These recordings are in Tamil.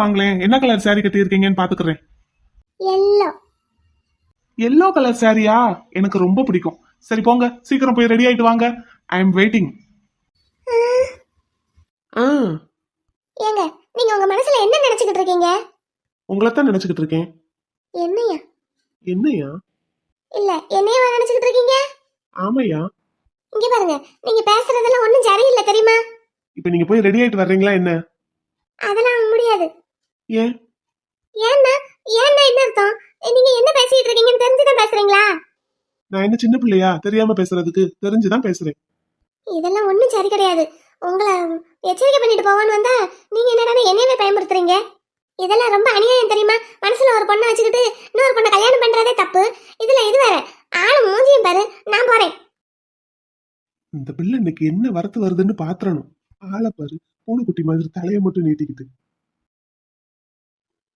வாங்களேன். என்ன கலர் saree கட்டி இருக்கீங்கன்னு பாத்துக்கிறேன் எல்லோ எல்லோ கலர் சாரியா எனக்கு ரொம்ப பிடிக்கும். சரி போங்க. சீக்கிரம் போய் ரெடி ஆயிட்டு வாங்க. ஐ எம் வெயிட்டிங் ஆ. ஏங்க நீங்க உங்க மனசுல என்ன நினைச்சுக்கிட்டு இருக்கீங்க? உங்களை தான் நினைச்சுக்கிட்டு இருக்கேன். என்னையா? என்னையா? இல்ல என்னையவா நினைச்சுக்கிட்டு இருக்கீங்க? ஆமையா? இங்க பாருங்க நீங்க பேசுறதெல்லாம் ஒண்ணும் சரியில்லை தெரியுமா? இப்ப நீங்க போய் ரெடி ஆயிட்டு வர்றீங்களா என்ன? அதெல்லாம் முடியாது. ஏன்? ஏன்னா ஏன்னா என்ன அர்த்தம்? நீங்க என்ன பேசிட்டு இருக்கீங்கன்னு தெரிஞ்சுதான் பேசுறீங்களா? நான் என்ன சின்ன பிள்ளையா? தெரியாம பேசுறதுக்கு தெரிஞ்சுதான் பேசுறேன். இதெல்லாம் ஒண்ணும் சரி கிடையாது. உங்களை எச்சரிக்கை பண்ணிட்டு போவான்னு வந்தா நீங்க என்னடா என்னையவே பயன்படுத்துறீங்க இதெல்லாம் ரொம்ப அநியாயம் தெரியுமா? மனசுல ஒரு பொண்ணை வச்சுக்கிட்டு இன்னொரு பொண்ணை கல்யாணம் பண்றதே தப்பு. இதுல இது வேற. ஆளு மூஞ்சியும் பாரு. நான் போறேன். இந்த பிள்ளை இன்னைக்கு என்ன வரத்து வருதுன்னு பாத்திரணும். ஆளை பாரு. பூனைக்குட்டி மாதிரி தலையை மட்டும் நீட்டிக்கிட்டு.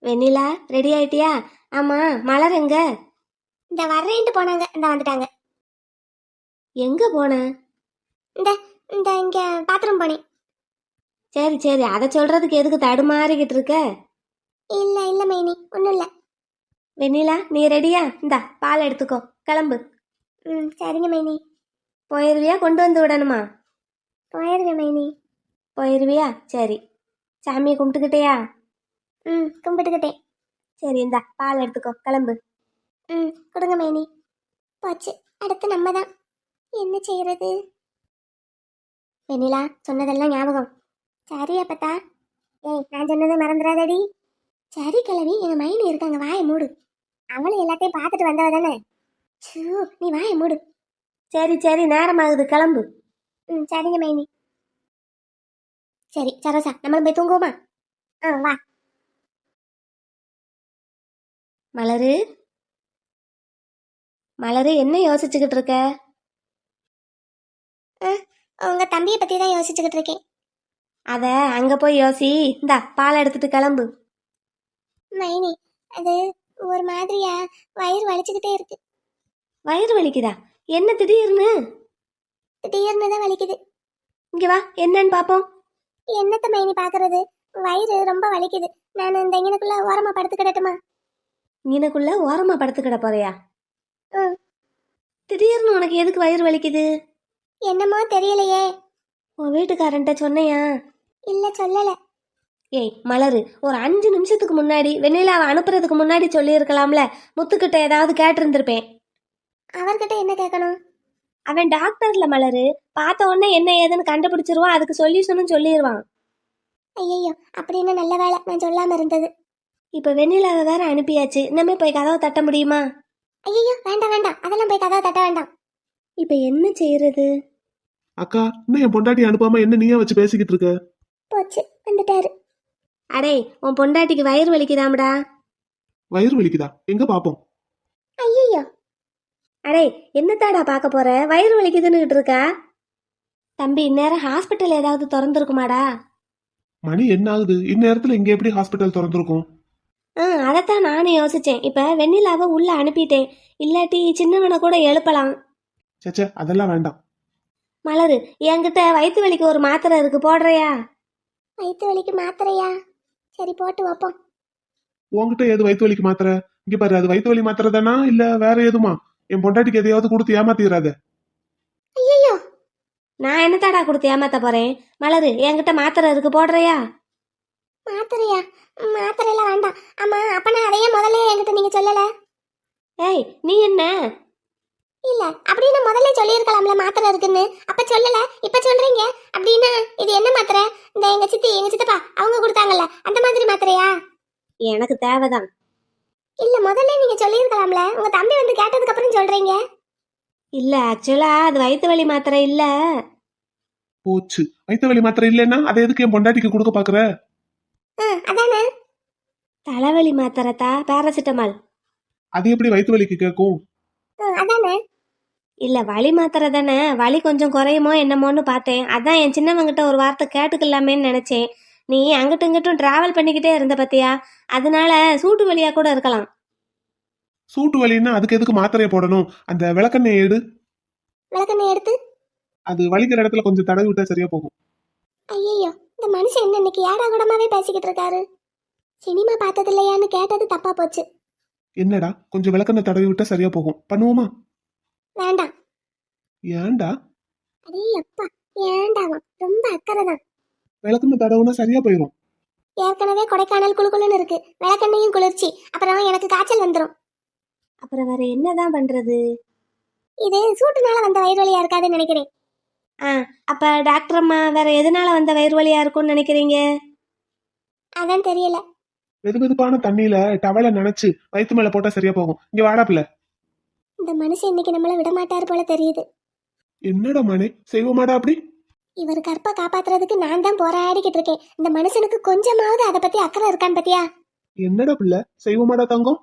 வெண்ணிலா ரெடி ஆயிட்டியா? ஆமா மலர் எங்க? இந்த வர்றேன்ட்டு போனாங்க. இந்த வந்துட்டாங்க. எங்க போன? இந்த இந்த இங்க பாத்ரூம் போனேன். சரி சரி. அதை சொல்றதுக்கு எதுக்கு தடுமாறிக்கிட்டு இருக்க? இல்ல இல்ல மைனி. ஒண்ணும் இல்ல. வெண்ணிலா நீ ரெடியா இந்தா பால் எடுத்துக்கோ. கிளம்பு. ம் சரிங்க மைனி. போயிருவியா? கொண்டு வந்து விடணுமா? போயிருங்க மைனி. போயிருவியா? சரி. சாமியை கும்பிட்டுக்கிட்டேயா? ம் கும்பிட்டுக்கிட்டேன். சரி இந்தா பால் எடுத்துக்கோ கிளம்பு. ம் கொடுங்க மைனி. போச்சு அடுத்து நம்ம தான் என்ன செய்யறது? வெண்ணிலா சொன்னதெல்லாம் ஞாபகம். சரி அப்பத்தா. ஏய் நான் சொன்னதை மறந்துடாதடி. சரி கிழவி எங்க மைனி இருக்காங்க வாயை மூடு. அவளும் எல்லாத்தையும் பார்த்துட்டு வந்தவ தானே? சூ நீ வாயை மூடு. சரி சரி நேரமாகுது கிளம்பு. ம் சரிங்க மைனி. சரி சரோசா நம்மளும் போய் தூங்குவோமா? ஆ வா. மலரு? மலரு என்ன யோசிச்சுக்கிட்டு இருக்க? உங்க தம்பியை பத்தி தான் யோசிச்சுக்கிட்டு இருக்கேன். அத அங்க போய் யோசி. இந்தா பால் எடுத்துட்டு கிளம்பு. மைனி அது ஒரு மாதிரியா வயிறு வலிச்சுக்கிட்டே இருக்கு. வயிறு வலிக்குதா? என்ன திடீர்னு? திடீர்னு தான் வலிக்குது. இங்க வா என்னன்னு பாப்போம். என்னத்த மைனி பாக்குறது? வயிறு ரொம்ப வலிக்குது. நான் இந்த இங்கனுக்குள்ள ஓரமா படுத்துக்கிடட்டுமா இங்கனக்குள்ள ஓரமா படுத்துக்கிட போறியா? ம். திடீர்னு உனக்கு எதுக்கு வயிறு வலிக்குது? என்னமோ தெரியலையே. உன் வீட்டுக்காரன்ட்ட சொன்னையா? இல்ல சொல்லல. ஏய் மலரு ஒரு அஞ்சு நிமிஷத்துக்கு முன்னாடி வெண்ணிலாவை அனுப்புறதுக்கு முன்னாடி சொல்லியிருக்கலாம்ல. முத்துக்கிட்ட ஏதாவது கேட்டிருந்திருப்பேன். அவர்கிட்ட என்ன கேட்கணும் அவன் டாக்டர்ல மலரு. பார்த்த உடனே என்ன ஏதுன்னு கண்டுபிடிச்சிருவான். அதுக்கு சொல்யூஷனும் சொல்லிடுவான் ஐயோ அப்படின்னு நல்ல வேலை நான் சொல்லாம இருந்தது. இப்ப வெண்ணிலாவை வேற அனுப்பியாச்சு. இன்னமே போய் கதவை தட்ட முடியுமா? ஐயோ வேண்டாம் வேண்டாம். அதெல்லாம் போய் கதவை தட்ட வேண்டாம். இப்ப என்ன செய்யறது அக்கா இன்னும் என் பொண்டாட்டி அனுப்பாம என்ன நீயே வச்சு பேசிக்கிட்டு இருக்க? போச்சு வந்துட்டாரு. அடே உன் பொண்டாட்டிக்கு வயிறு வலிக்குதாம்டா? வயிறு வலிக்குதா? எங்க பாப்போம்? ஐயோ அடே என்னத்தாடா பார்க்க போற? வயிறு வலிக்குதுன்னுகிட்டு இருக்கா? தம்பி இந்நேரம் ஹாஸ்பிட்டல் ஏதாவது திறந்துருக்குமாடா? மணி என்ன ஆகுது இந்நேரத்துல இங்க எப்படி ஹாஸ்பிட்டல் திறந்திருக்கும்? ஆ அதைத்தான் நானும் யோசிச்சேன். இப்ப வெண்ணிலாவை உள்ள அனுப்பிட்டேன். இல்லாட்டி சின்னவனை கூட எழுப்பலாம். சேச்சே அதெல்லாம் வேண்டாம். மலரு என்கிட்ட வயிற்று வலிக்கு ஒரு மாத்திரை இருக்கு போடுறியா? வயிற்று வலிக்கு மாத்திரையா? சரி போட்டு வைப்போம். உன்கிட்ட எது வயிற்று வலிக்கு மாத்திரை? இங்க பாரு அது வயிற்று வலி மாத்திரை தானா? இல்ல வேற எதுமா என் பொண்டாட்டிக்கு எதையாவது கொடுத்து ஏமாத்திராத. ஐயோ நான் என்னத்தாடா கொடுத்து ஏமாத்த போறேன்? மலரு என்கிட்ட மாத்திரை இருக்கு போடுறியா? மாத்திரையா? மாத்திரையெல்லாம் வேண்டாம். ஆமா அப்ப நான் அதையே முதல்ல என்கிட்ட நீங்க சொல்லல. ஏய் நீ என்ன? இல்ல அப்படின்னு முதல்ல சொல்லியிருக்கலாம்ல மாத்திரை இருக்குன்னு. அப்ப சொல்லல இப்ப சொல்றீங்க? அப்படின்னா இது என்ன மாத்திரை? இந்த எங்க சித்தி எங்க சித்தப்பா அவங்க கொடுத்தாங்கல்ல அந்த மாதிரி மாத்திரையா? எனக்கு தேவைதான். இல்ல முதல்ல நீங்க சொல்லியிருக்கலாம்ல. உங்க தம்பி வந்து கேட்டதுக்கு அப்புறம் சொல்றீங்க. இல்ல ஆக்சுவலா அது வயிற்று வலி மாத்திரை இல்ல. போச்சு. வயிற்று வலி மாத்திரை இல்லைன்னா அதை எதுக்கு என் பொண்டாட்டிக்கு கொடுக்க பாக்குற ஆ, அதானே? தலைவலி மாத்திரை தா பேராசிட்டமால். அது எப்படி வயிற்று வலிக்கு கேட்கும்? ஆ, அதானே? இல்ல வலி மாத்திரை தானே வலி கொஞ்சம் குறையுமோ என்னமோன்னு பார்த்தேன். அதான் என் சின்னவங்கிட்ட ஒரு வார்த்தை கேட்டுக்கலாமேன்னு நினைச்சேன். நீ அங்கிட்டும் இங்கிட்டும் டிராவல் பண்ணிக்கிட்டே இருந்த பத்தியா? அதனால சூட்டு வலியா கூட இருக்கலாம். சூட்டு வலின்னா அதுக்கு எதுக்கு மாத்திரையை போடணும்? அந்த விளக்கெண்ணெய் எடு. விளக்கெண்ணெய் எடுத்து? அது வலிக்கிற இடத்துல கொஞ்சம் தடவி விட்டா சரியா போகும். ஐயோ இந்த மனுஷன் என்ன இன்னைக்கு ஏடா கூடமாவே பேசிக்கிட்டு இருக்காரு? சினிமா பார்த்தது இல்லையான்னு கேட்டது தப்பா போச்சு. என்னடா கொஞ்சம் விளக்கெண்ணெய் தடவி விட்டா சரியா போகும். பண்ணுவோமா? வேண்டாம். ஏன்டா? அடே அப்பா ஏண்டாமா ரொம்ப அக்கறை தான் விளக்கெண்ணெய் தடவுனா சரியா போயிடும் ஏற்கனவே கொடைக்கானல் குளுகுளுன்னு இருக்கு. விளக்கெண்ணையும் குளிர்ச்சி. அப்புறம் எனக்கு காய்ச்சல் வந்துடும் அப்புறம் வேற என்னதான் பண்றது? இது சூட்டுனால வந்த வயிறு வலியா இருக்காதுன்னு நினைக்கிறேன். ஆ அப்ப டாக்டர் அம்மா வேற எதனால வந்த வயிறு வலியா இருக்கும்னு நினைக்கிறீங்க? அதான் தெரியல. வெது வெதுப்பான தண்ணியில டவலை நினைச்சு வயித்து மேல போட்டா சரியா போகும். இங்க வாடா பிள்ளை. இந்த மனுஷன் இன்னைக்கு நம்மள விட மாட்டாரு போல தெரியுது. என்னடா மனே செய்வோமாடா அப்படி? இவர் கற்பை காப்பாத்துறதுக்கு நான் தான் போராடிக்கிட்டு இருக்கேன். இந்த மனுஷனுக்கு கொஞ்சமாவது அதை பத்தி அக்கறை இருக்கான்னு பத்தியா? என்னடா பிள்ளை செய்வோமாடா தங்கம்?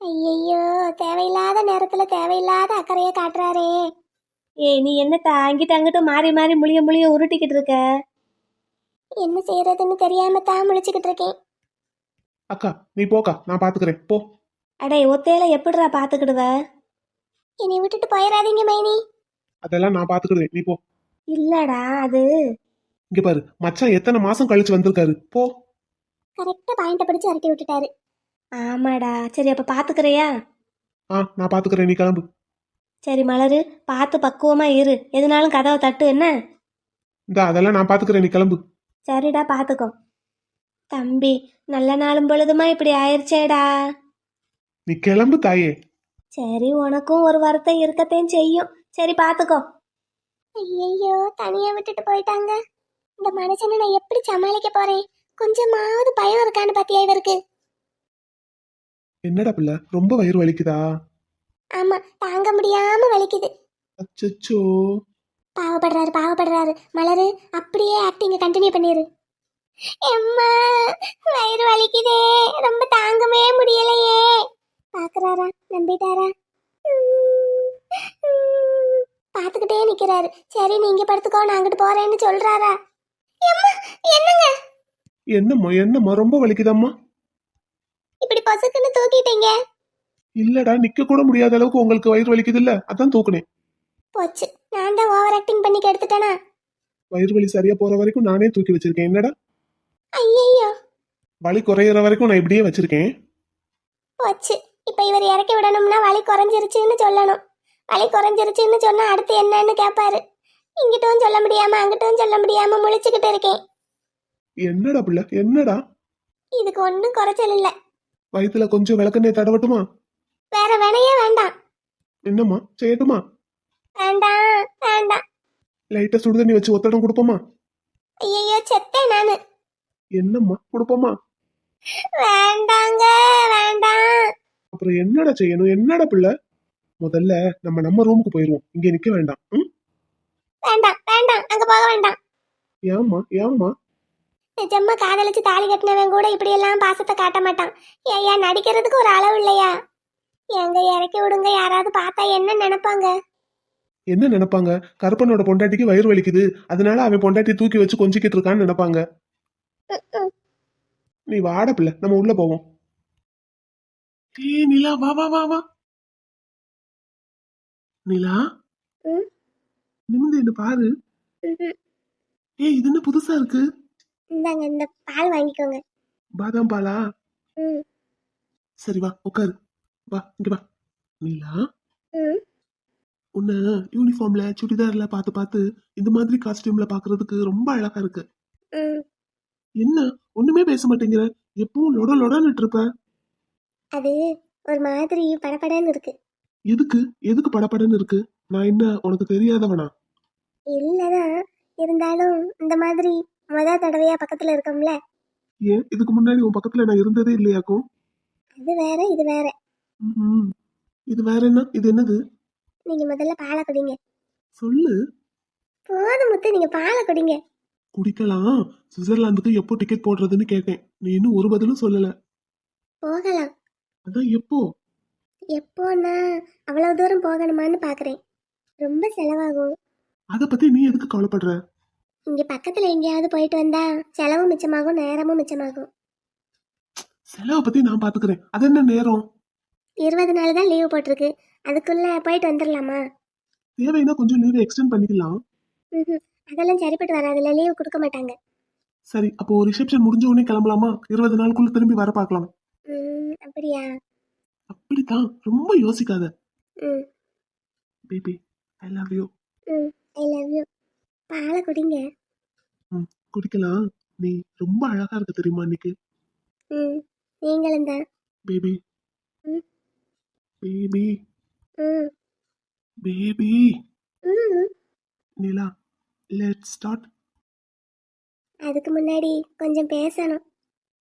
ஐயையோ தேவையில்லாத நேரத்துல தேவையில்லாத அக்கறையை காட்டுறாரே. ஏய் நீ என்னத்தா அங்கிட்ட அங்கிட்ட மாறி மாறி முழிய முழிய உருட்டிக்கிட்டு இருக்க? என்ன செய்யறதுன்னு தெரியாம தான் முழிச்சுக்கிட்டு இருக்கேன். அக்கா நீ போக்கா நான் பாத்துக்கிறேன். போ. அடே ஒத்தையில எப்படிடா பாத்துக்கிடுவ? என்னை விட்டுட்டு போயிடாதீங்க மைனி. அதெல்லாம் நான் பாத்துக்கிறேன். நீ போ. இல்லடா அது. இங்க பாரு மச்சான் எத்தனை மாசம் கழிச்சு வந்திருக்காரு. போ. கரெக்டா பாயிண்ட பிடிச்சு அரட்டி விட்டுட்டாரு. ஆமாடா. சரி அப்ப பாத்துக்கிறியா? ஆ நான் பாத்துக்கிறேன். நீ கிளம்பு. சரி மலரு பார்த்து பக்குவமா இரு. எதுனாலும் கதவை தட்டு என்ன? இந்த அதெல்லாம் நான் பாத்துக்கிறேன் நீ கிளம்பு. சரிடா பாத்துக்கோ தம்பி நல்ல நாளும் பொழுதுமா இப்படி ஆயிடுச்சேடா. நீ கிளம்பு தாயே. சரி உனக்கும் ஒரு வருத்தம் இருக்கத்தையும் செய்யும். சரி பாத்துக்கோ ஐயையோ தனியா விட்டுட்டு போயிட்டாங்க. இந்த மனுஷனை நான் எப்படி சமாளிக்க போறேன்? கொஞ்சமாவது பயம் இருக்கான்னு பாத்தியா இவருக்கு? என்னடா பிள்ளை ரொம்ப வயிறு வலிக்குதா? ஆமா தாங்க முடியாம வலிக்குது. அச்சச்சோ. பாவப்படுறாரு பாவப்படுறாரு. மலரு அப்படியே ஆக்டிங்க கண்டினியூ பண்ணிரு. எம்மா வயிறு வலிக்குதே. ரொம்ப தாங்கவே முடியலையே. பாக்குறாரா? நம்பிட்டாரா. பாத்துக்கிட்டே நிக்கிறாரு. சரி நீங்க படுத்துக்கோ நான் அங்கிட்டு போறேன்னு சொல்றாரா? எம்மா என்னங்க? என்னம்மா என்னம்மா ரொம்ப வலிக்குதாம்மா. இப்படி பொசுக்குன்னு தூக்கிட்டீங்க. இல்லடா நிக்க கூட முடியாத அளவுக்கு உங்களுக்கு வயிறு வலிக்குது இல்ல அதான் தூக்குனேன். போச்சு. நான் தான் ஓவர் ஆக்டிங் பண்ணி கெடுத்துட்டேனா? வயிறு வலி சரியா போற வரைக்கும் நானே தூக்கி வச்சிருக்கேன். என்னடா? ஐயையோ. வலி குறையிற வரைக்கும் நான் இப்படியே வச்சிருக்கேன். போச்சு. இப்ப இவர் இறக்கி விடணும்னா வலி குறைஞ்சிருச்சுன்னு சொல்லணும். வலி குறைஞ்சிருச்சுன்னு சொன்னா அடுத்து என்னன்னு கேட்பாரு இங்கிட்டும் சொல்ல முடியாம அங்கிட்டும் சொல்ல முடியாம முழிச்சுக்கிட்டு இருக்கேன். என்னடா பிள்ளை? என்னடா? இதுக்கு ஒன்றும் குறைச்சல் இல்ல. வயித்துல கொஞ்சம் விளக்கெண்ணெய் தடவட்டுமா? வேற வினையே வேண்டாம். என்னம்மா? செய்யட்டுமா? வேண்டாம் வேண்டாம். லைட்டா சுடுதண்ணி வச்சு ஒத்தடம் கொடுப்போமா? ஐயையோ செத்தேன் நானு. என்னம்மா? கொடுப்போமா? வேண்டாங்க வேண்டாம். அப்புறம் என்னடா செய்யணும்? என்னடா பிள்ளை? முதல்ல நம்ம நம்ம ரூமுக்கு போயிருவோம். இங்க நிக்க வேண்டாம். ம்? வேண்டாம் வேண்டாம். அங்க போக வேண்டாம். ஏம்மா? ஏம்மா? நிஜமா காதலிச்சு தாலி கட்டினவன் கூட இப்படி எல்லாம் பாசத்தை காட்ட மாட்டான். ஏயா நடிக்கிறதுக்கு ஒரு அளவு இல்லையா? எங்க இறக்கி விடுங்க யாராவது பார்த்தா என்ன நினைப்பாங்க? என்ன நினைப்பாங்க? கருப்பனோட பொண்டாட்டிக்கு வயிறு வலிக்குது. அதனால அவன் பொண்டாட்டி தூக்கி வச்சு கொஞ்சிக்கிட்டு இருக்கான்னு நினைப்பாங்க. நீ வாட பிள்ளை நம்ம உள்ள போவோம். ஏய் நிலா வா வா வா வா. நிலா? நிமிந்து என்ன பாரு. ஏய் இது என்ன புதுசா இருக்கு? இந்தாங்க இந்த பால் வாங்கிக்கோங்க. பாதாம் பாலா? சரி வா உட்காரு. வா இங்க வா. நிலா உன்னை யூனிஃபார்ம்ல சுடிதார்ல பார்த்து பார்த்து இந்த மாதிரி காஸ்டியூம்ல பாக்குறதுக்கு ரொம்ப அழகா இருக்கு. என்ன? ஒண்ணுமே பேச மாட்டேங்கிற. எப்பவும் லொட லொடன்னு இருப்ப? அது ஒரு மாதிரி படபடன்னு இருக்கு. எதுக்கு? எதுக்கு படபடன்னு இருக்கு? நான் என்ன உனக்கு தெரியாதவனா? இல்லதான் இருந்தாலும் இந்த மாதிரி முத தடவையா பக்கத்துல இருக்கோம்ல. ஏன்? இதுக்கு முன்னாடி உன் பக்கத்துல நான் இருந்ததே இல்லையாக்கும்? அது வேற இது வேற. ம்ஹும். இது வேற என்ன? இது என்னது? நீங்க முதல்ல பாலை குடிங்க. சொல்லு. போதும் முத்து நீங்க பாலை குடிங்க. குடிக்கலாம். சுவிட்சர்லாந்துக்கு எப்போ டிக்கெட் போடுறதுன்னு கேட்டேன். நீ இன்னும் ஒரு பதிலும் சொல்லல. போகலாம். அதான் எப்போ? எப்போன்னா அவ்வளவு தூரம் போகணுமான்னு பாக்குறேன். ரொம்ப செலவாகும். அத பத்தி நீ எதுக்கு கவலைப்படுற? இங்க பக்கத்துல எங்கேயாவது போயிட்டு வந்தா செலவும் மிச்சமாகும் நேரமும் மிச்சமாகும். செலவை பத்தி நான் பாத்துக்கிறேன். அது என்ன நேரம்? இருபது நாள் தான் லீவு போட்டிருக்கு. அதுக்குள்ள போயிட்டு வந்துடலாமா தேவைன்னா கொஞ்சம் லீவ் எக்ஸ்டெண்ட் பண்ணிக்கலாம். ம்ஹும். அதெல்லாம் சரிப்பட்டு வராதுல்ல லீவு கொடுக்க மாட்டாங்க. சரி அப்போ ரிசப்ஷன் முடிஞ்ச உடனே கிளம்பலாமா? இருபது நாளுக்குள்ள திரும்பி வர பார்க்கலாம். ம், அப்படியா? அப்படித்தான். ரொம்ப யோசிக்காத. ம். பேபி ஐ லவ் யூ ம் ஐ லவ் யூ பாலை குடிங்க. குடிக்கலாம். நீ ரொம்ப அழகா இருக்க தெரியுமா இன்னைக்கு ம் நீங்களும் தான். பேபி. பேபி பேபி ம் நிலா லெட் ஸ்டார்ட் அதுக்கு முன்னாடி கொஞ்சம் பேசணும்.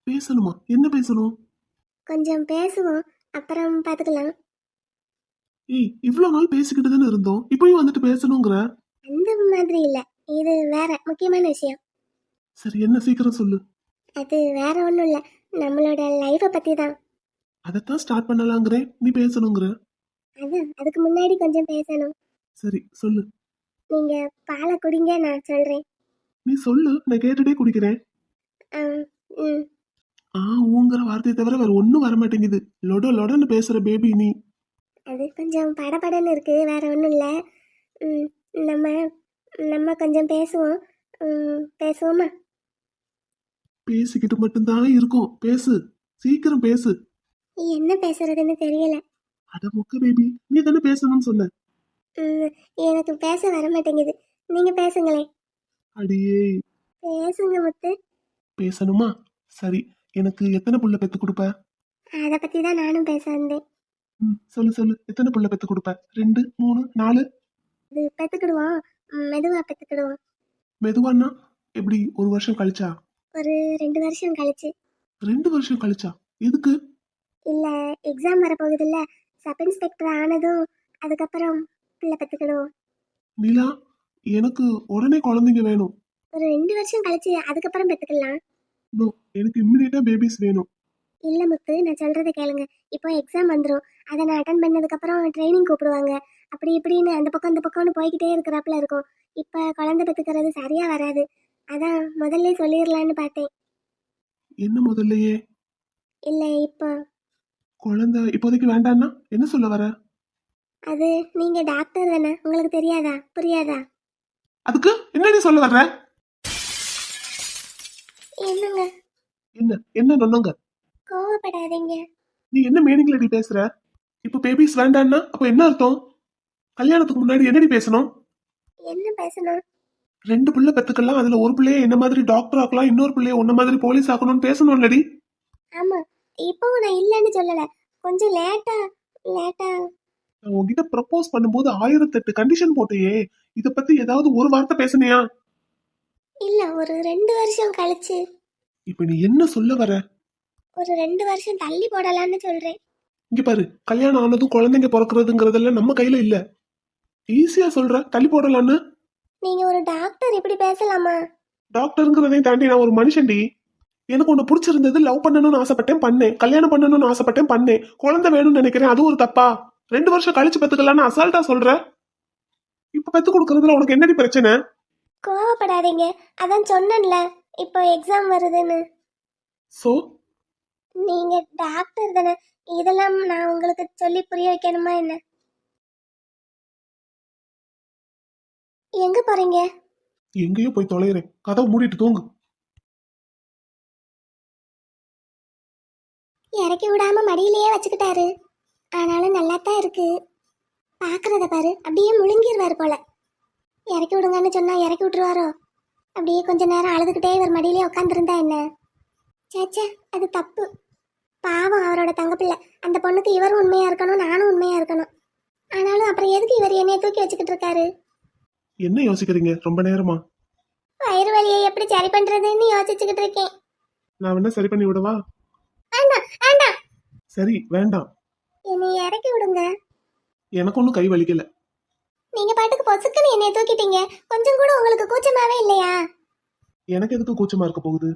பேசணுமா? என்ன பேசணும்? கொஞ்சம் பேசுவோம். அப்புறம் பார்த்துக்கலாம். ஏய் இவ்வளவு நாள் பேசிக்கிட்டு தானே இருந்தோம். இப்பயும் வந்துட்டு பேசணுங்கிற? அந்த மாதிரி இல்லை. இது வேற முக்கியமான விஷயம். சரி என்ன சீக்கிரம் சொல்லு. அது வேற ஒன்றும் இல்லை. நம்மளோட லைஃப்பை பற்றி தான் அதைத்தான் ஸ்டார்ட் பண்ணலாங்கிறேன் நீ பேசணுங்கிற. அதான் அதுக்கு முன்னாடி கொஞ்சம் பேசணும். சரி சொல்லு. நீங்கள் பாலை குடிங்க நான் சொல்கிறேன் நீ சொல்லு நான் கேட்டுட்டே குடிக்கிறேன். ம். ஆ ஊங்கிற வார்த்தையை தவிர வேற ஒன்றும் வர மாட்டேங்குது லொட லொடன்னு பேசுற பேபி நீ. அது கொஞ்சம் படபடன்னு இருக்குது வேற ஒன்றும் இல்லை. நம்ம நம்ம கொஞ்சம் பேசுவோம். ம், பேசுவோமா? பேசிக்கிட்டு மட்டும்தான் இருக்கும். பேசு. சீக்கிரம் பேசு. என்ன பேசுறதுன்னு தெரியல. அட மொக்க பேபி நீ தானே பேசணும்னு சொன்ன. ம், எனக்கு பேச வர மாட்டேங்குது நீங்கள் பேசுங்களேன் அடியே. பேசுங்க முத்து. பேசணுமா? சரி எனக்கு எத்தனை புள்ள பெத்து கொடுப்ப? அதை பற்றி தான் நானும் பேச வந்தேன். ம் சொல்லு சொல்லு. எத்தனை புள்ள பெத்து கொடுப்ப? ரெண்டு மூணு நாலு? இது பெற்றுக்கிடுவோம் மெதுவாக பெற்றுக்கிடுவோம் மெதுவானா எப்படி? ஒரு வருஷம் கழிச்சா? ஒரு ரெண்டு வருஷம் கழிச்சு. ரெண்டு வருஷம் கழிச்சா? எதுக்கு? இல்லை எக்ஸாம் வரப்போகுதுல்ல. சப் இன்ஸ்பெக்டர் ஆனதும் அதுக்கப்புறம் பிள்ளை பெற்றுக்கிடுவோம் நிலா எனக்கு உடனே குழந்தைங்க வேணும். ஒரு ரெண்டு வருஷம் கழிச்சு அதுக்கப்புறம் பெற்றுக்கலாம் நோ எனக்கு இம்மிடியட்டா பேபிஸ் வேணும். இல்லை முத்து நான் சொல்கிறத கேளுங்க. இப்போ எக்ஸாம் வந்துடும் அதை நான் அட்டன் பண்ணதுக்கப்புறம் ட்ரைனிங் கூப்பிடுவாங்க. அப்படி இப்படின்னு அந்த பக்கம் இந்த பக்கம்னு போய்கிட்டே இருக்கிறாப்புல இருக்கும். இப்போ குழந்தை பெற்றுக்கிறது சரியாக வராது. அதான் முதல்ல சொல்லிடலான்னு பார்த்தேன். என்ன முதல்லயே? இல்லை இப்போ குழந்தை இப்போதைக்கு வேண்டான்னா என்ன சொல்ல வர? அது நீங்கள் டாக்டர் தானே? உங்களுக்கு தெரியாதா? புரியாதா? அதுக்கு என்னடி சொல்ல வர்ற? என்னங்க? என்ன? என்ன நொண்ணுங்க? கோவப்படாதீங்க. நீ என்ன மீனிங்ல பேசுற? இப்போ பேபிஸ் வேண்டான்னா அப்போ என்ன அர்த்தம்? கல்யாணத்துக்கு முன்னாடி என்னடி பேசணும்? என்ன பேசணும்? ரெண்டு பிள்ளை பெத்துக்கலாம் அதுல ஒரு பிள்ளைய என்ன மாதிரி டாக்டர் ஆக்கலாம் இன்னொரு பிள்ளைய உன்ன மாதிரி போலீஸ் ஆக்கணும்னு பேசணும் இல்லடி ஆமாம் இப்போவும் நான் இல்லைன்னு சொல்லலை. கொஞ்சம் லேட்டா லேட்டா. நான் உன்கிட்ட ப்ரப்போஸ் பண்ணும்போது ஆயிரத்தெட்டு கண்டிஷன் போட்டியே. இத பத்தி ஏதாவது ஒரு வார்த்தை பேசுனியா? இல்லை ஒரு ரெண்டு வருஷம் கழிச்சு. இப்ப நீ என்ன சொல்ல வர? ஒரு ரெண்டு வருஷம் தள்ளி போடலான்னு சொல்கிறேன் இங்க பாரு கல்யாணம் ஆனதும் குழந்தைங்க பிறக்கிறதுங்கிறதெல்லாம் நம்ம கையில இல்ல. ஈஸியா சொல்ற தள்ளி போடலான்னு. நீங்கள் ஒரு டாக்டர் இப்படி பேசலாமா? டாக்டருங்கிறதையும் தாண்டி நான் ஒரு மனுஷன்டி. எனக்கு உன்னை பிடிச்சிருந்தது லவ் பண்ணணும்னு ஆசைப்பட்டேன் பண்ணேன். கல்யாணம் பண்ணணும்னு ஆசைப்பட்டேன் பண்ணேன். குழந்தை வேணும்னு நினைக்கிறேன் அது ஒரு தப்பா? ரெண்டு வருஷம் கழிச்சு பெத்துக்கலாம்னு அசால்ட்டா சொல்ற? இப்ப பெத்து கொடுக்கறதுல உனக்கு என்னடி பிரச்சனை? கோவப்படாதீங்க. அதான் சொன்னேன்ல இப்போ எக்ஸாம் வருதுன்னு. சோ நீங்கள் டாக்டர் தானே. இதெல்லாம் நான் உங்களுக்கு சொல்லி புரிய வைக்கணுமா என்ன? எங்கே போகிறீங்க எங்கேயோ போய் தொலைகிறேன் கதவை மூடிட்டு தூங்கு. இறக்கி விடாம மடியிலேயே வச்சுக்கிட்டாரு. ஆனாலும் நல்லா தான் இருக்கு. பார்க்கறத பாரு அப்படியே முழுங்கிடுவார் போல. இறக்கி விடுங்கன்னு சொன்னா இறக்கி விட்டுருவாரோ? அப்படியே கொஞ்ச நேரம் அழுதுகிட்டே இவர் மடியிலே உட்காந்துருந்தா என்ன? சேச்சே அது தப்பு. பாவம் அவரோட தங்கப்பிள்ளை. அந்த பொண்ணுக்கு இவரும் உண்மையா இருக்கணும் நானும் உண்மையா இருக்கணும். ஆனாலும் அப்புறம் எதுக்கு இவர் என்னைய தூக்கி வச்சுக்கிட்டு இருக்காரு? என்ன யோசிக்கிறீங்க? ரொம்ப நேரமா? வயிறு வலியை எப்படி சரி பண்றதுன்னு யோசிச்சுக்கிட்டு இருக்கேன். நான் வேணா சரி பண்ணி விடவா? வேண்டாம் வேண்டாம். சரி வேண்டாம். என்னை இறக்கி விடுங்க. எனக்கு ஒன்றும் கை வலிக்கல. நீங்க பாட்டுக்கு பொசுக்குன்னு என்னைய தூக்கிட்டீங்க. கொஞ்சம் கூட உங்களுக்கு கூச்சமாவே இல்லையா? எனக்கு எதுக்கு கூச்சமா இருக்க போகுது?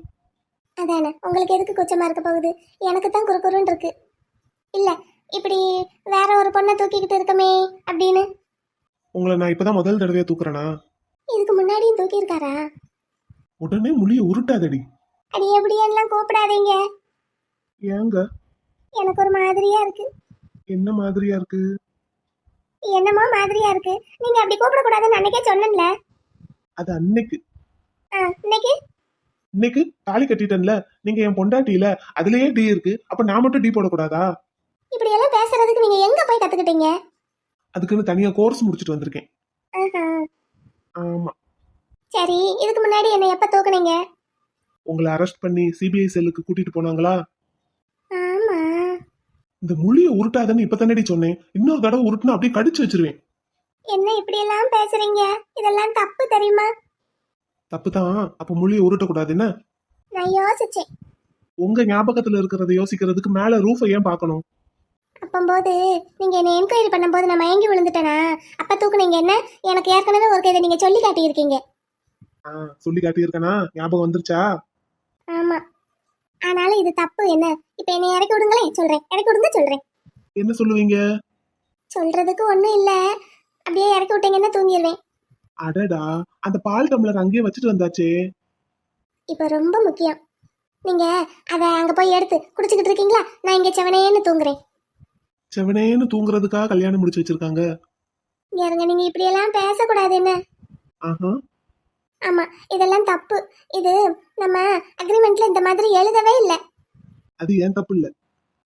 அதானே உங்களுக்கு எதுக்கு கூச்சமா இருக்க போகுது? எனக்கு தான் குறுக்குறுன்னு இருக்கு. இல்ல இப்படி வேற ஒரு பொண்ணை தூக்கிக்கிட்டு இருக்கமே அப்படின்னு. உங்களை நான் இப்பதான் முதல் தடவையா தூக்குறேனா? இதுக்கு முன்னாடியும் தூக்கியிருக்காரா? உடனே முழிய உருட்டாதடி. அடி எப்படியெல்லாம் கூப்பிடாதீங்க? ஏங்க? எனக்கு ஒரு மாதிரியா இருக்கு. என்ன மாதிரியா இருக்கு? என்னமோ மாதிரியா இருக்கு. நீங்க அப்படி கூப்பிடக்கூடாதுன்னு அன்னைக்கே சொன்னேன்ல. அது அன்னைக்கு. ஆ இன்னைக்கு? இன்னைக்கு தாலி கட்டிட்டேன்ல. நீங்க என் பொண்டாட்டியில அதுலயே டி இருக்கு. அப்ப நான் மட்டும் டி போடக்கூடாதா? இப்படி எல்லாம் பேசுறதுக்கு நீங்க எங்க போய் கத்துக்கிட்டீங்க? அதுக்குன்னு தனியா கோர்ஸ் முடிச்சுட்டு வந்திருக்கேன். ஆமா. சரி இதுக்கு முன்னாடி என்ன எப்ப தூக்குனீங்க? உங்களை அரெஸ்ட் பண்ணி சிபிஐ செல்லுக்கு கூட்டிட்டு போனாங்களா? இந்த மொழியை உருட்டாதன்னு இப்ப தானடி சொன்னேன். இன்னொரு தடவை உருட்டுனா அப்படியே கடிச்சு வச்சிருவேன். என்ன இப்படி எல்லாம் பேசுறீங்க? இதெல்லாம் தப்பு தெரியுமா? தப்பு தான் அப்ப மொழியை உருட்டக்கூடாது என்ன? நான் யோசிச்சேன். உங்க ஞாபகத்துல இருக்கிறத யோசிக்கிறதுக்கு மேல ரூஃபை ஏன் பார்க்கணும்? அப்பம்போது நீங்க என்ன என்கொயரி பண்ணும்போது நான் மயங்கி விழுந்துட்டேனா? அப்ப தூக்குனீங்க என்ன? எனக்கு ஏற்கனவே ஒரு இதை நீங்க சொல்லி காட்டியிருக்கீங்க. ஆ, சொல்லி காட்டியிருக்கனா? ஞாபகம் வந்துருச்சா? ஆமா. ஆனாலும் இது தப்பு. என்ன? இப்ப என்னை இறக்கி விடுங்களேன். சொல்றேன். இறக்கி விடுங்க சொல்றேன். என்ன சொல்லுவீங்க? சொல்றதுக்கு ஒண்ணும் இல்ல. அப்படியே இறக்கி விட்டீங்கன்னா தூங்கிடுவேன் அடடா. அந்த பால் டம்ளர் அங்கேயே வச்சுட்டு வந்தாச்சே. இப்போ ரொம்ப முக்கியம். நீங்க அதை அங்க போய் எடுத்து குடிச்சுக்கிட்டு இருக்கீங்களா? நான் இங்க செவனேன்னு தூங்குறேன். செவனேன்னு தூங்குறதுக்காக கல்யாணம் முடிச்சு வச்சிருக்காங்க. இருங்க. நீங்க இப்படி எல்லாம் பேசக்கூடாது என்ன? ஆஹா. ஆமா இதெல்லாம் தப்பு. இது நம்ம அக்ரிமெண்ட்ல இந்த மாதிரி எழுதவே இல்லை. அது ஏன் தப்பு இல்ல?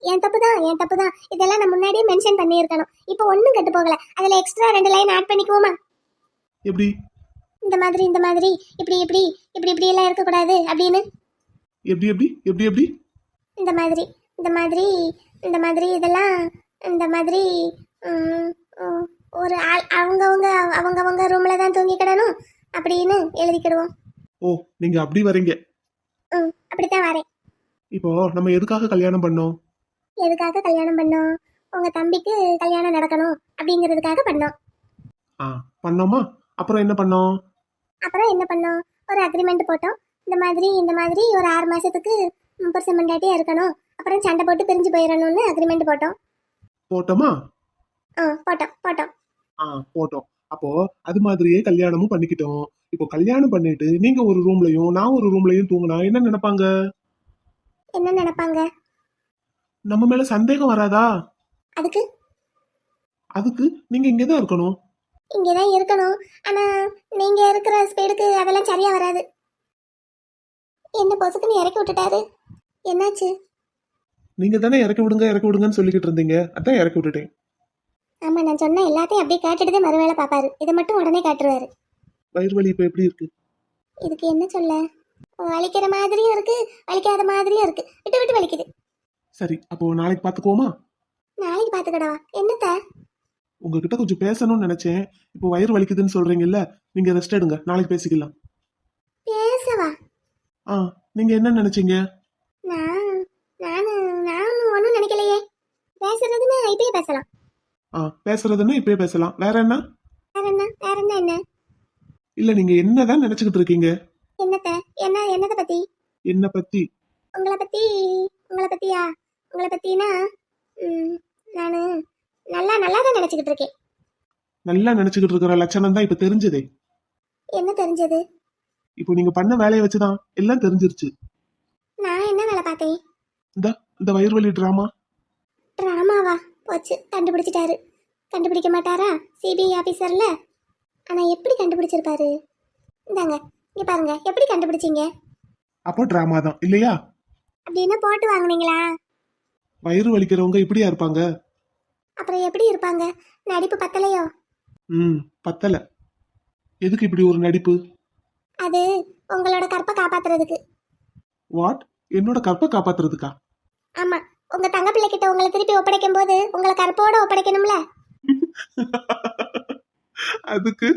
என் தப்பு தான் என் தப்பு தான். இதெல்லாம் நான் முன்னாடியே மென்ஷன் பண்ணியிருக்கணும். இப்போ ஒன்றும் கெட்டு போகல. அதில் எக்ஸ்ட்ரா ரெண்டு லைன் ஆட் பண்ணிக்குவோமா? எப்படி? இந்த மாதிரி இந்த மாதிரி இப்படி இப்படி இப்படி இப்படி எல்லாம் இருக்கக்கூடாது அப்படின்னு. எப்படி எப்படி எப்படி எப்படி? இந்த மாதிரி இந்த மாதிரி இந்த மாதிரி இதெல்லாம் இந்த மாதிரி ம், ம், ஒரு ஆள் அவங்கவுங்க அவங்கவங்க ரூமில் தான் தூங்கிக்கிடணும். அப்படின்னு எழுதிக்கிடுவோம். ஓ நீங்க அப்படி வரீங்க. ம் அப்படித்தான் வரேன். இப்போ நம்ம எதுக்காக கல்யாணம் பண்ணோம்? எதுக்காக கல்யாணம் பண்ணோம்? உங்கள் தம்பிக்கு கல்யாணம் நடக்கணும் அப்படிங்கிறதுக்காக பண்ணோம். ஆ பண்ணோமா? அப்புறம் என்ன பண்ணோம்? அப்புறம் என்ன பண்ணோம்? ஒரு அக்ரிமெண்ட் போட்டோம். இந்த மாதிரி இந்த மாதிரி ஒரு ஆறு மாசத்துக்கு புருஷன் மண்டாட்டியா இருக்கணும் அப்புறம் சண்டை போட்டு பிரிஞ்சு போயிடணும்னு அக்ரிமெண்ட் போட்டோம். போட்டோமா? ஆ போட்டோம் போட்டோம். ஆ போட்டோம். அப்போ அது மாதிரியே கல்யாணமும் பண்ணிக்கிட்டோம். இப்போ கல்யாணம் பண்ணிட்டு நீங்க ஒரு ரூம்லயும் நான் ஒரு ரூம்லயும் தூங்குனா என்ன நினைப்பாங்க? என்ன நினைப்பாங்க? நம்ம மேல சந்தேகம் வராதா? அதுக்கு? அதுக்கு நீங்க இங்கதான் இருக்கணும். இங்கே தான் இருக்கணும். ஆனால் நீங்கள் இருக்கிற ஸ்பீடுக்கு அதெல்லாம் சரியா வராது. என்ன பொசுக்குன்னு இறக்கி விட்டுட்டாரு. என்னாச்சு? நீங்க தானே இறக்கி விடுங்க இறக்கி விடுங்கன்னு சொல்லிக்கிட்டு இருந்தீங்க. அதான் இறக்கி விட்டுட்டேன். ஆமாம் நான் சொன்ன எல்லாத்தையும் அப்படியே கேட்டுட்டு மறுவேளை பார்ப்பாரு இதை மட்டும் உடனே காட்டுருவாரு. வயிறு வலி இப்ப எப்படி இருக்கு? இதுக்கு என்ன சொல்ல? வலிக்கிற மாதிரியும் இருக்கு வலிக்காத மாதிரியும் இருக்கு. விட்டு விட்டு வலிக்குது. சரி அப்போ நாளைக்கு பாத்துக்குவோமா? நாளைக்கு பார்த்துக்கிடவா என்னத்த? உங்ககிட்ட கொஞ்சம் பேசணும்னு நினைச்சேன். இப்போ வயிறு வலிக்குதுன்னு சொல்றீங்கல்ல நீங்க ரெஸ்ட் எடுங்க. நாளைக்கு பேசிக்கலாம். பேசவா? ஆ நீங்க என்ன நினைச்சீங்க? நான் நான் நானும் ஒன்றும் நினைக்கலையே. பேசுறதுன்னு இப்பயே பேசலாம். ஆ பேசுறதுன்னா இப்பயே பேசலாம். வேற என்ன? வேற என்ன? வேற என்ன என்ன? இல்ல நீங்க என்னதான் நினைச்சுக்கிட்டு இருக்கீங்க? என்னத்த? என்ன என்னத்தை பத்தி? என்ன பத்தி? உங்களை பத்தி? உங்களை பத்தியா? உங்களை பத்தினா நான் நல்லா நல்லா தான் நினச்சிக்கிட்டு இருக்கேன். நல்லா நினைச்சுக்கிட்டு இருக்கிற லட்சணம் தான் இப்ப தெரிஞ்சதே. என்ன தெரிஞ்சது? இப்போ நீங்க பண்ண வேலையை வச்சுதான் எல்லாம் தெரிஞ்சிருச்சு. நான் என்ன வேலை பார்த்தேன்? இந்த வயிறு வலி டிராமா. ட்ராமாவா? போச்சு. கண்டுபிடிச்சிட்டாரு. கண்டுபிடிக்க மாட்டாரா? சிபிஐ ஆஃபீஸர்ல ஆனால் எப்படி கண்டுபிடிச்சிருப்பாரு? இந்தாங்க இங்கே பாருங்க. எப்படி கண்டுபிடிச்சீங்க? அப்போ டிராமா தான் இல்லையா? அப்படின்னா போட்டு வாங்குனீங்களா? வயிறு வலிக்கிறவங்க இப்படியா இருப்பாங்க? அப்புறம் எப்படி இருப்பாங்க? நடிப்பு பத்தலையோ? ம் பத்தல. எதுக்கு இப்படி ஒரு நடிப்பு? அது உங்களோட கற்பை காப்பாத்துறதுக்கு. வாட் என்னோட கற்பை காப்பாத்துறதுக்கா? ஆமா. உங்க தங்க பிள்ளை கிட்ட உங்களை திருப்பி ஒப்படைக்கும் போது உங்களை கற்போட ஒப்படைக்கணும்ல? அதுக்கு?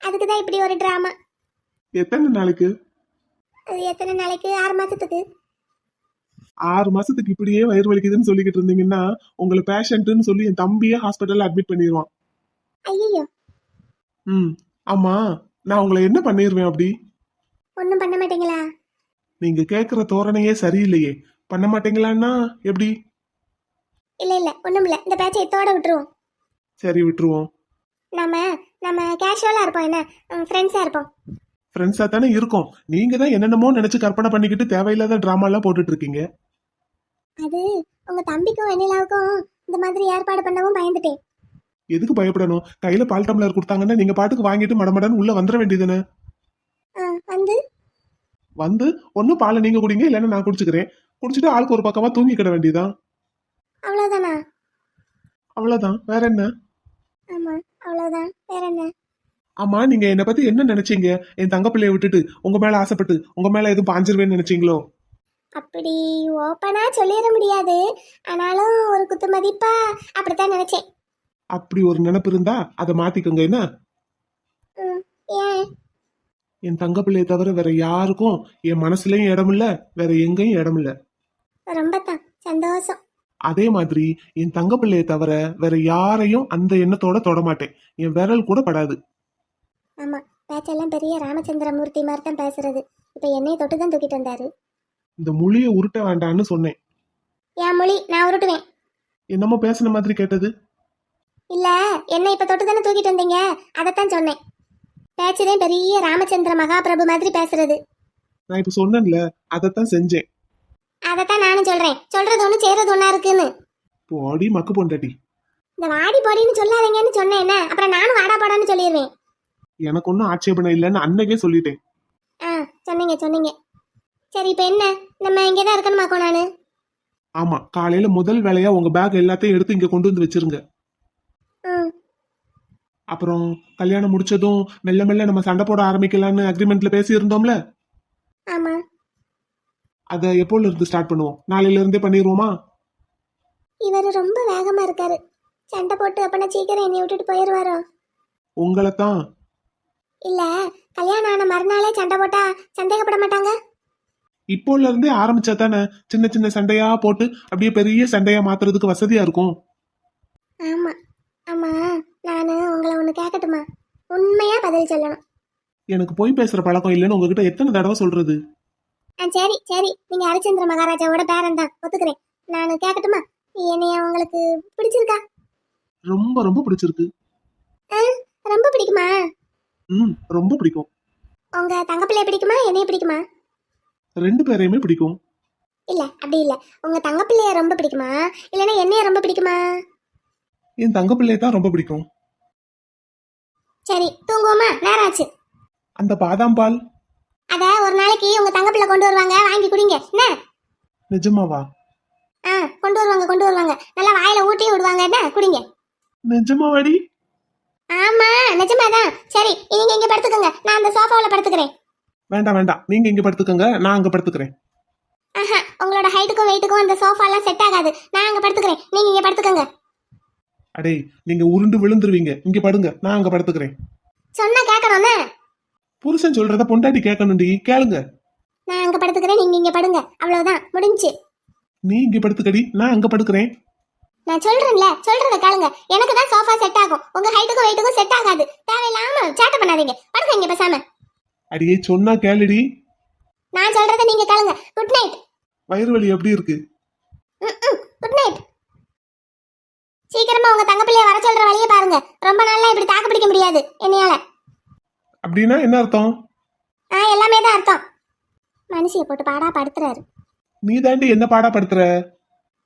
அதுக்கு தான் இப்படி ஒரு ட்ராமா எத்தனை நாளைக்கு? அது எத்தனை நாளைக்கு? ஆறு மாசத்துக்கு. ஆறு மாசத்துக்கு இப்படியே வயிறு வலிக்குதுன்னு சொல்லிக்கிட்டு இருந்தீங்கன்னா உங்களை பேஷண்ட்னு சொல்லி என் தம்பியே ஹாஸ்பிட்டல்ல அட்மிட் பண்ணிடுவான் ஐயோ ம் ஆமா. நான் உங்களை என்ன பண்ணிடுவேன் அப்படி? ஒன்றும் பண்ண மாட்டீங்களா? நீங்க கேக்குற தோரணையே சரியில்லையே. பண்ண மாட்டீங்களான்னா எப்படி? இல்ல இல்ல ஒண்ணும் இல்ல. இந்த பேச்சை இத்தோட விட்டுருவோம். சரி விட்டுருவோம். நம்ம நம்ம கேஷுவலா இருப்போம். என்ன? ஃப்ரெண்ட்ஸா இருப்போம். ஃப்ரெண்ட்ஸா தானே இருக்கோம். நீங்க தான் என்னென்னமோ நினைச்சு கற்பனை பண்ணிக்கிட்டு தேவையில்லாத டிராமா எல்லாம் போட்டுட்டு இருக்கீங்க. அது உங்க தம்பிக்கும் வெண்ணிலாவுக்கும் இந்த மாதிரி ஏற்பாடு பண்ணவும் பயந்துட்டேன். எதுக்கு பயப்படணும்? கையில பால் டம்ளர் கொடுத்தாங்கன்னா நீங்க பாட்டுக்கு வாங்கிட்டு மடமடன்னு உள்ள வந்துட வேண்டியதுன்னு ஆ, வந்து? வந்து? ஒண்ணு பாலை நீங்க குடிங்க இல்லைன்னா நான் குடிச்சுக்கிறேன். குடிச்சிட்டு ஆளுக்கு ஒரு பக்கமா தூங்கிக்கிட வேண்டியதான் அவ்வளவுதானா? அவ்வளவுதான். வேற என்ன? ஆமா அவ்வளவுதான். வேற என்ன? ஆமா நீங்க என்னை பத்தி என்ன நினைச்சீங்க? என் தங்க பிள்ளைய விட்டுட்டு உங்க மேல ஆசைப்பட்டு உங்க மேல எதுவும் பாஞ்சிருவேன்னு நினைச்சீங்களோ? அப்படி ஓப்பனா சொல்லிட முடியாது. ஆனாலும் ஒரு குத்து மதிப்பா அப்படித்தான் நினைச்சேன். அப்படி ஒரு நினைப்பு இருந்தா அதை மாத்திக்கோங்க என்ன? ஏன்? என் தங்க பிள்ளைய தவிர வேற யாருக்கும் என் மனசுலயும் இடம் இல்ல வேற எங்கேயும் இடம் இல்ல ரொம்ப தான் சந்தோஷம். அதே மாதிரி என் தங்க பிள்ளைய தவிர வேற யாரையும் அந்த எண்ணத்தோட தொட மாட்டேன். என் விரல் கூட படாது. ஆமா பேச்செல்லாம் பெரிய ராமச்சந்திரமூர்த்தி மாதிரி தான் பேசுறது. இப்ப என்னைய தொட்டு தான் தூக்கிட்டு வந்தாரு. இந்த மொழியை உருட்ட வேண்டாம்னு சொன்னேன். என் மொழி நான் உருட்டுவேன். என்னமோ பேசின மாதிரி கேட்டது? இல்ல என்னை இப்ப தொட்டு தானே தூக்கிட்டு வந்தீங்க? அதைத்தான் சொன்னேன். பேச்சுதான் பெரிய ராமச்சந்திர மகாபிரபு மாதிரி பேசுறது. நான் இப்ப சொன்னேன்ல அதைத்தான் செஞ்சேன். அதைத்தான் நானும் சொல்றேன். சொல்றது ஒண்ணு செய்யறது ஒண்ணா இருக்குன்னு. போடி மக்கு பொண்டாட்டி. இந்த வாடி போடின்னு சொல்லாதீங்கன்னு சொன்னேன் என்ன? அப்புறம் நானும் வாடா போடான்னு சொல்லிடுவேன் எனக்கு ஒன்றும் ஆட்சேபணம் இல்லைன்னு அன்னைக்கே சொல்லிட்டேன். ஆ சொன்னீங்க சொன்னீங்க. சரி இப்ப என்ன? நம்ம இங்கதான் இருக்கணுமாக்கோ நானு? ஆமா காலையில முதல் வேலையா உங்க பேக் எல்லாத்தையும் எடுத்து இங்க கொண்டு வந்து வச்சிருங்க. ம் அப்புறம் கல்யாணம் முடிச்சதும் மெல்ல மெல்ல நம்ம சண்டை போட ஆரம்பிக்கலாம்னு அக்ரிமெண்ட்ல பேசி இருந்தோம்ல ஆமா. அதை எப்போல இருந்து ஸ்டார்ட் பண்ணுவோம்? நாளையில இருந்தே பண்ணிடுவோமா இவர் ரொம்ப வேகமா இருக்காரு. சண்டை போட்டு அப்ப நான் சீக்கிரம் என்னை விட்டுட்டு போயிடுவாரோ உங்களை தான் இல்ல கல்யாணம் ஆன மறுநாளே சண்டை போட்டா சந்தேகப்பட மாட்டாங்க? இப்போல இருந்தே ஆரம்பிச்சா தானே சின்ன சின்ன சண்டையா போட்டு அப்படியே பெரிய சண்டையா மாத்துறதுக்கு வசதியா இருக்கும்? ஆமா. ஆமா நானு உங்களை ஒண்ணு கேட்கட்டுமா உண்மையா பதில் சொல்லணும். எனக்கு போய் பேசுற பழக்கம் இல்லைன்னு உங்ககிட்ட எத்தனை தடவை சொல்றது? ஆ சரி சரி. நீங்க ஹரிச்சந்திர மகாராஜாவோட பேரன் தான். ஒத்துக்கிறேன். நான் கேட்கட்டுமா என்னைய உங்களுக்கு பிடிச்சிருக்கா? ரொம்ப ரொம்ப பிடிச்சிருக்கு. ரொம்ப பிடிக்குமா? ம் ரொம்ப பிடிக்கும். உங்க தங்க பிள்ளைய பிடிக்குமா? என்னைய பிடிக்குமா? ரெண்டு பேரையுமே பிடிக்கும். இல்ல அப்படி இல்ல. உங்க தங்க பிள்ளைய ரொம்ப பிடிக்குமா? இல்லைன்னா என்னைய ரொம்ப பிடிக்குமா? என் தங்க பிள்ளையை தான் ரொம்ப பிடிக்கும். சரி தூங்குவோமா? நேரம் ஆச்சு. அந்த பாதாம் பால். அத ஒரு நாளைக்கு உங்க தங்க பிள்ளை கொண்டு வருவாங்க வாங்கி குடிங்க. என்ன? நிஜமாவா? ஆ கொண்டு வருவாங்க கொண்டு வருவாங்க. நல்லா வாயில ஊட்டி விடுவாங்க என்ன? குடிங்க. நிஜமாவாடி? ஆமா நிஜமாதான். சரி நீங்க இங்க படுத்துக்கோங்க. நான் அந்த சோஃபாவில் படுத்துக்கிறேன். வேண்டாம் வேண்டாம். நீங்க இங்க படுத்துக்கங்க. நான் அங்க படுத்துக்கிறேன். ஆஹா உங்களோட ஹைட்டுக்கும் வெயிட்டுக்கும் அந்த சோஃபாலாம் செட் ஆகாது. நான் அங்க படுத்துக்கிறேன். நீங்க இங்க படுத்துக்கோங்க. அடே நீங்க உருண்டு விழுந்துருவீங்க. இங்க படுங்க. நான் அங்க படுத்துக்கிறேன். சொன்னா கேட்கணும்ல புருஷன் சொல்றத பொண்டாட்டி கேட்கணும்டி. கேளுங்க. நான் அங்க படுத்துக்கிறேன் நீங்க இங்க படுங்க. அவ்வளவுதான். முடிஞ்சு. நீ இங்க படுத்துக்கடி. நான் அங்க படுக்கிறேன். நான் சொல்றேன்ல. சொல்றத கேளுங்க. எனக்கு தான் சோஃபா செட் ஆகும். உங்க ஹைட்டுக்கும் வெயிட்டுக்கும் செட் ஆகாது. தேவையில்லாம சேட்டை பண்ணாதீங்க. படுங்க இங்க பேசாம. அடியே சொன்னா கேளுடி. நான் சொல்றத நீங்க கேளுங்க. குட் நைட் வயிறு வலி எப்படி இருக்கு? குட் நைட் சீக்கிரமா உங்க தங்க பிள்ளைய வர சொல்ற வழியை பாருங்க. ரொம்ப நாளா இப்படி தாக்கு பிடிக்க முடியாது. என்னையால. அப்படின்னா என்ன அர்த்தம்? ஆ எல்லாமே தான் அர்த்தம். மனுஷிய போட்டு பாடா படுத்துறாரு. நீ தாண்டி என்ன பாடப்படுத்துற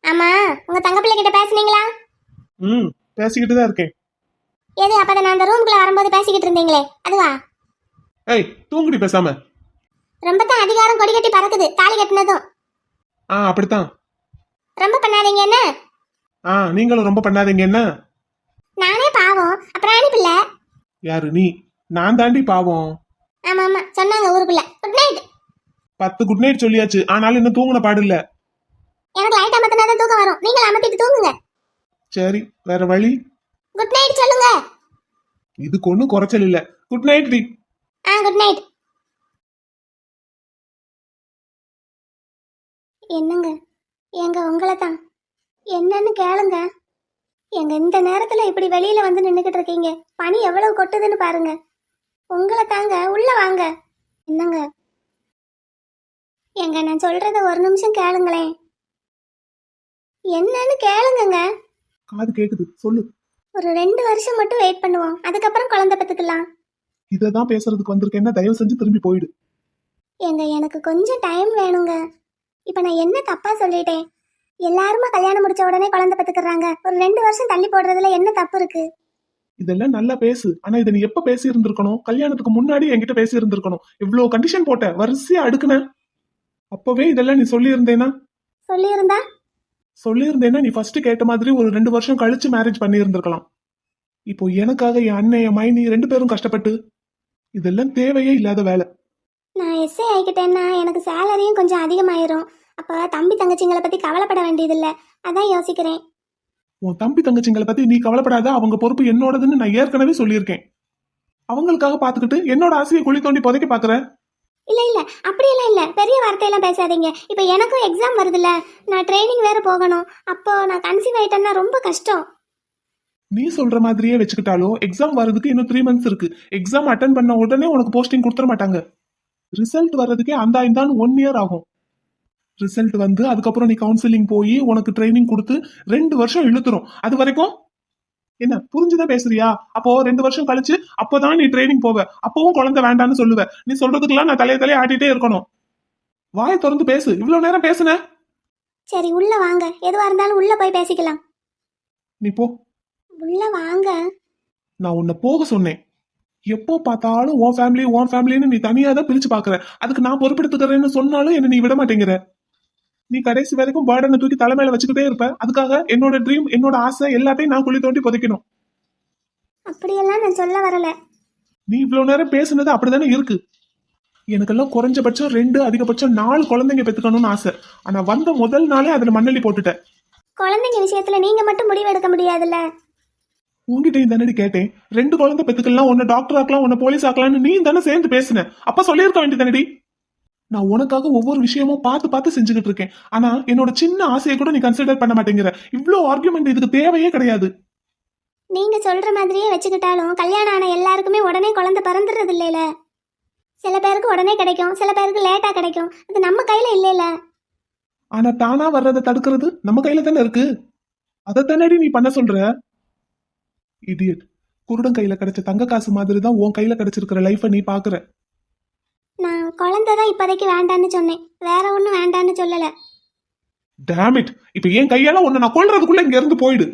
ஆமா உங்க தங்க பிள்ளை கிட்ட பேசுனீங்களா? ம் பேசிக்கிட்டு தான் இருக்கேன். எது அப்பதான் நான் அந்த ரூம்குள்ள வரும்போது பேசிக்கிட்டு இருந்தீங்களே? அதுவா? ஏய் தூங்குடி பேசாம. ரொம்ப தான் அதிகாரம் கொடி கட்டி பறக்குது தாலி கட்டினதும். ஆ அப்படித்தான். ரொம்ப பண்ணாதீங்க என்ன? ஆ நீங்களும் ரொம்ப பண்ணாதீங்க என்ன? நானே பாவம் அப்புறம் பிள்ளை. யாரு நீ? நான் தாண்டி பாவம். ஆமா ஆமா சொன்னாங்க ஊருக்குள்ள. குட் நைட் பத்து குட் நைட் சொல்லியாச்சு. ஆனாலும் இன்னும் தூங்கின பாடு இல்ல. எனக்கு லைட் அமர்த்தினா தான் தூக்கம் வரும். நீங்கள் அமர்த்திட்டு தூங்குங்க. சரி வேற வழி? குட் நைட் சொல்லுங்க. இதுக்கு ஒன்றும் குறைச்சல் இல்ல. குட் நைட் டி. ஆ குட் நைட் என்னங்க? எங்க உங்களை தான் என்னன்னு கேளுங்க. எங்க இந்த நேரத்துல இப்படி வெளியில வந்து நின்னுக்கிட்டு இருக்கீங்க? பனி எவ்வளவு கொட்டுதுன்னு பாருங்க. உங்களை தாங்க உள்ள வாங்க. என்னங்க? எங்க நான் சொல்றத ஒரு நிமிஷம் கேளுங்களேன். என்னன்னு கேளுங்கங்க. காது கேக்குது சொல்லு. ஒரு ரெண்டு வருஷம் மட்டும் வெயிட் பண்ணுவோம். அதுக்கப்புறம் குழந்தை பெத்துக்கலாம். இததான் பேசுறதுக்கு வந்திருக்கேன்னா தயவு செஞ்சு திரும்பி போயிடு. ஏங்க எனக்கு கொஞ்சம் டைம் வேணுங்க. இப்போ நான் என்ன தப்பா சொல்லிட்டேன்? எல்லாருமா கல்யாணம் முடிச்ச உடனே குழந்தை பெத்துக்கிறாங்க. ஒரு ரெண்டு வருஷம் தள்ளி போடுறதுல என்ன தப்பு இருக்கு? இதெல்லாம் நல்லா பேசு. ஆனா இதை நீ எப்ப பேசி இருந்திருக்கணும் கல்யாணத்துக்கு முன்னாடி என்கிட்ட பேசி இருந்திருக்கணும் இவ்வளவு கண்டிஷன் போட்ட வரிசையா அடுக்குன. அப்பவே இதெல்லாம் நீ சொல்லி இருந்தேனா சொல்லியிருந்தா? சொல்லி இருந்தேன்னா நீ ஃபர்ஸ்ட் கேட்ட மாதிரி ஒரு ரெண்டு வருஷம் கழிச்சு மேரேஜ் பண்ணி இருந்திருக்கலாம் இப்போ எனக்காக என் அண்ணன் என் மைனி ரெண்டு பேரும் கஷ்டப்பட்டு இதெல்லாம் தேவையே இல்லாத வேலை. நான் எஸ்ஏ ஆகிக்கிட்டேன்னா எனக்கு சேலரியும் கொஞ்சம் அதிகமாயிரும். அப்போ தம்பி தங்கச்சிங்களை பற்றி கவலைப்பட வேண்டியதில்லை. அதான் யோசிக்கிறேன். உன் தம்பி தங்கச்சிங்களை பத்தி நீ கவலைப்படாத அவங்க பொறுப்பு என்னோடதுன்னு நான் ஏற்கனவே சொல்லியிருக்கேன். அவங்களுக்காக பாத்துக்கிட்டு என்னோட ஆசையை குழி தோண்டி புதைக்க பாக்குற இல்லை இல்லை. அப்படியெல்லாம் இல்லை. பெரிய வார்த்தையெல்லாம் பேசாதீங்க. இப்போ எனக்கும் எக்ஸாம் வருதுல்ல. நான் ட்ரைனிங் வேறு போகணும். அப்போ நான் கன்சீவ் ஆயிட்டேன்னா ரொம்ப கஷ்டம். நீ சொல்ற மாதிரியே வச்சுக்கிட்டாலும் எக்ஸாம் வர்றதுக்கு இன்னும் த்ரீ மந்த்ஸ் இருக்கு. எக்ஸாம் அட்டன் பண்ண உடனே உனக்கு போஸ்டிங் கொடுத்துட மாட்டாங்க. ரிசல்ட் வர்றதுக்கே அந்த இந்தான்னு ஒன் இயர் ஆகும். ரிசல்ட் வந்து அதுக்கப்புறம் நீ கவுன்சிலிங் போய் உனக்கு ட்ரைனிங் கொடுத்து ரெண்டு வருஷம் இழுத்துரும். அது வரைக்கும் என்ன புரிஞ்சுதான் பேசுறியா? அப்போ ரெண்டு வருஷம் கழிச்சு அப்போதான் நீ ட்ரைனிங் போவ. அப்பவும் குழந்தை வேண்டான்னு சொல்லுவ. நீ சொல்றதுக்கெல்லாம் நான் தலைய தலைய ஆட்டிட்டே இருக்கணும். வாயை திறந்து பேசு. இவ்வளவு நேரம் பேசுன? சரி உள்ள வாங்க. எதுவாக இருந்தாலும் உள்ள போய் பேசிக்கலாம். நீ போ. உள்ள வாங்க. நான் உன்னை போக சொன்னேன். எப்போ பார்த்தாலும் உன் ஃபேமிலி உன் ஃபேமிலின்னு நீ தனியா தான் பிரிச்சு பாக்குற அதுக்கு நான் பொறுப்பெடுத்துக்கிறேன்னு சொன்னாலும் என்ன நீ விட மாட்டேங்கிற. நீ கடைசி வரைக்கும் பேர்டனை தூக்கி தலைமையில வச்சுக்கிட்டே இருப்ப. அதுக்காக என்னோட ட்ரீம் என்னோட ஆசை எல்லாத்தையும் நான் குழி தோண்டி புதைக்கணும். அப்படியெல்லாம் நான் சொல்ல வரல. நீ இவ்வளவு நேரம் பேசுனது அப்படிதானே இருக்கு. எனக்கெல்லாம் குறைஞ்சபட்சம் ரெண்டு அதிகபட்சம் நாலு குழந்தைங்க பெத்துக்கணும்னு ஆசை. ஆனா வந்த முதல் நாளே அதுல மண்ணள்ளி போட்டுட்டேன். குழந்தைங்க விஷயத்துல நீங்க மட்டும் முடிவு எடுக்க முடியாதுல்ல? உங்ககிட்ட தானடி கேட்டேன். ரெண்டு குழந்தை பெத்துக்கலாம் உன்னை டாக்டர் ஆக்கலாம் உன்னை போலீஸ் ஆக்கலாம்னு நீ தானே சேர்ந்து பேசுன. அப்ப சொல்லியிருக்க வேண்டியதானடி நான் உனக்காக ஒவ்வொரு விஷயமும் பார்த்து பார்த்து செஞ்சுக்கிட்டு இருக்கேன். ஆனா என்னோட சின்ன ஆசையை கூட நீ கன்சிடர் பண்ண மாட்டேங்கிற. இவ்ளோ ஆர்குமெண்ட் இதுக்கு தேவையே கிடையாது. நீங்க சொல்ற மாதிரியே வச்சுக்கிட்டாலும் கல்யாணம் ஆன எல்லாருக்குமே உடனே குழந்தை பிறந்துடுறது இல்லைல? சில பேருக்கு உடனே கிடைக்கும் சில பேருக்கு லேட்டா கிடைக்கும். அது நம்ம கையில இல்லைல? ஆனா தானா வர்றதை தடுக்கிறது நம்ம கையில தானே இருக்கு? அதை தானடி நீ பண்ண சொல்ற? இடியட் குருடன் கையில கிடைச்ச தங்க காசு மாதிரி தான் உன் கையில கிடைச்சிருக்கிற லைஃபை நீ பாக்குற நான் குழந்தை தான் இப்போதைக்கு வேண்டான்னு சொன்னேன். வேற ஒன்றும் வேண்டான்னு சொல்லலை. டேமிட் இப்போ என் கையால உன்னை நான் கொல்றதுக்குள்ள இங்க இருந்து போயிடு.